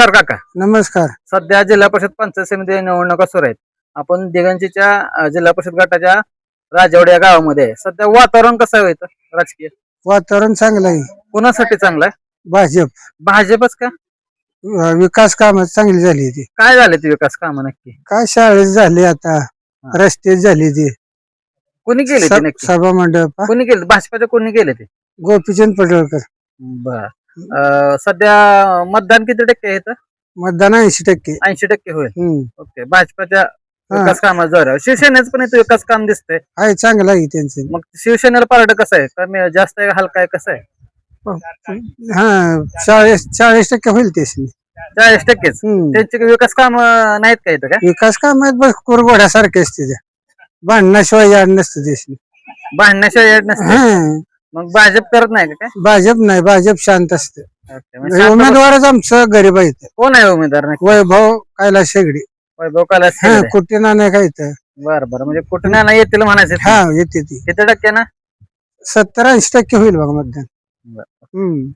नमस्कार काका. नमस्कार. सध्या जिल्हा परिषद पंचायत समिती निवडणुका सुरू आहेत. आपण दिगंजीच्या जिल्हा परिषद गटाच्या राजवाडी या गावामध्ये आहे. सध्या वातावरण कसं आहे इथं? राजकीय. वातावरण चांगलं आहे. कुणासाठी चांगलं आहे? भाजप. भाजपच का? अं, विकास काम चांगली झाली ती. काय झाले ते विकास कामं नक्की? काय शाळेत झाले आता. रस्ते झाले ते. कोणी केले ते नक्की? सभा मंडप कोणी केले? भाजपाच्या कोणी केले ते? गोपीचंद पडळकर. बर. अं, सध्या मतदान किती टक्के आहे इथं? मतदान ऐंशी टक्के. ऐंशी टक्के होईल हम्म. ओके भाजपाच्या हा. विकास कामा जोरावर शिवसेनेचं पण इथं विकास काम दिसतंय. आहे चांगलं आहे त्यांचं. मग शिवसेनेला पारड कसं आहे? कमी जास्त आहे का हलका आहे कसं आहे? हा. चाळीस चाळीस टक्के होईल ते चाळीस टक्केच. त्यांचे विकास काम नाहीत का इथं काय? विकास काम आहेत बस कुरगोड्यासारखे असते ते. भांडणाशिवाय याड नसतं देश भांडण्याशिवाय येत नसते? मग भाजप करत नाही का काय? भाजप नाही भाजप शांत असते. ओके, शांत उमेदवारच आमचं गरीब आहे इथं. कोण आहे उमेदवार नक्की? वैभव कैलास शेगडी. वैभव कालास हा शिंदे. कुठे नाही काय इथं? बरं बरं म्हणजे कुठं नाही येतील म्हणायचं? हा येते ती. किती टक्के ना? सत्तर ऐंशी टक्के होईल बघा मतदान. बरं. हम्म.